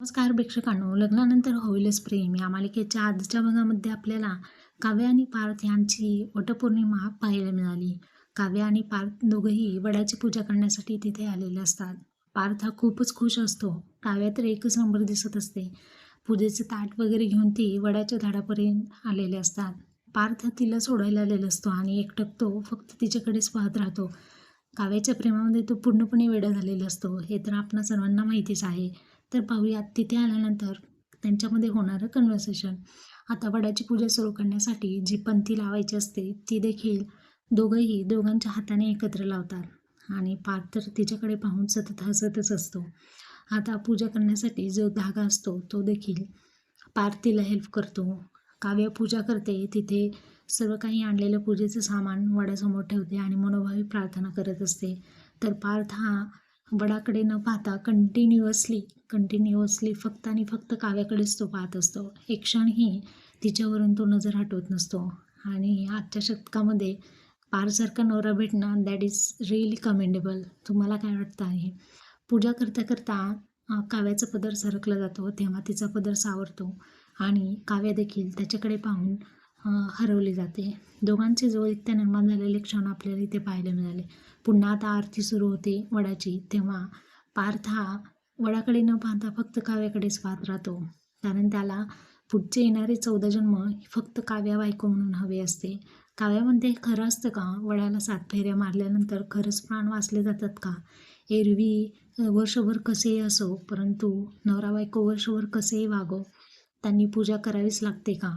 नमस्कार प्रेक्षकांनो लग्नानंतर होईलच प्रेम. या मालिकेच्या आजच्या भागामध्ये आपल्याला काव्य आणि पार्थ यांची वटपौर्णिमा पाहायला मिळाली. काव्य आणि पार्थ दोघंही वडाची पूजा करण्यासाठी तिथे आलेले असतात. पार्थ हा खूपच खुश असतो. काव्या तर एकच नंबर दिसत असते. पूजेचं ताट वगैरे घेऊन ती वडाच्या झाडापर्यंत आलेले असतात. पार्थ तिला सोडायला आलेला असतो आणि एकटक तो फक्त तिच्याकडेच पाहत राहतो. काव्याच्या प्रेमामध्ये तो पूर्णपणे वेडा झालेला असतो. हे तर आपणा सर्वांना माहितीच आहे. तर पाहूयात तिथे आल्यानंतर त्यांच्यामध्ये होणारं कन्व्हर्सेशन आता वडाची पूजा सुरू करण्यासाठी जी पंथी लावायची असते ती देखील दोघंही दोघांच्या हाताने एकत्र लावतात. आणि पार्थ तर तिच्याकडे पाहून सतत हसतच असतो. आता पूजा करण्यासाठी जो धागा असतो तो देखील पार्थिला हेल्प करतो. काव्य पूजा करते तिथे सर्व काही आणलेलं पूजेचं सामान वडासमोर ठेवते आणि मनोभावी प्रार्थना करत असते. तर पार्थ हा वडाकडे न पाहता कंटिन्युअसली कंटिन्युअसली फक्त आणि फक्त काव्याकडेच तो पाहत असतो. एक क्षणही तिच्यावरून तो नजर हटवत नसतो. आणि आजच्या शतकामध्ये पारसारखा नवरा भेटणं दॅट इज रिअली कमेंडेबल तुम्हाला काय वाटतं आहे? पूजा करता करता काव्याचा पदर सरकला जातो तेव्हा तिचा पदर सावरतो. आणि काव्य देखील त्याच्याकडे पाहून हरवली जाते. दोघांचे जवळीकता निर्माण झालेले क्षण आपल्याला इथे पाहायला मिळाले. पुन्हा आता आरती सुरू होते वडाची तेव्हा पार्थ हा वडाकडे न पाहता फक्त काव्याकडेच पाहत राहतो. कारण त्याला पुढचे येणारे चौदा जन्म फक्त काव्या बायको म्हणून हवे असते. काव्यामध्ये खरं असतं का? वडाला सात फेऱ्या मारल्यानंतर खरंच प्राण वाचले जातात का? एरवी वर्षभर कसेही असो परंतु नवरा बायको वर्षभर कसेही वागो त्यांनी पूजा करावीच लागते का?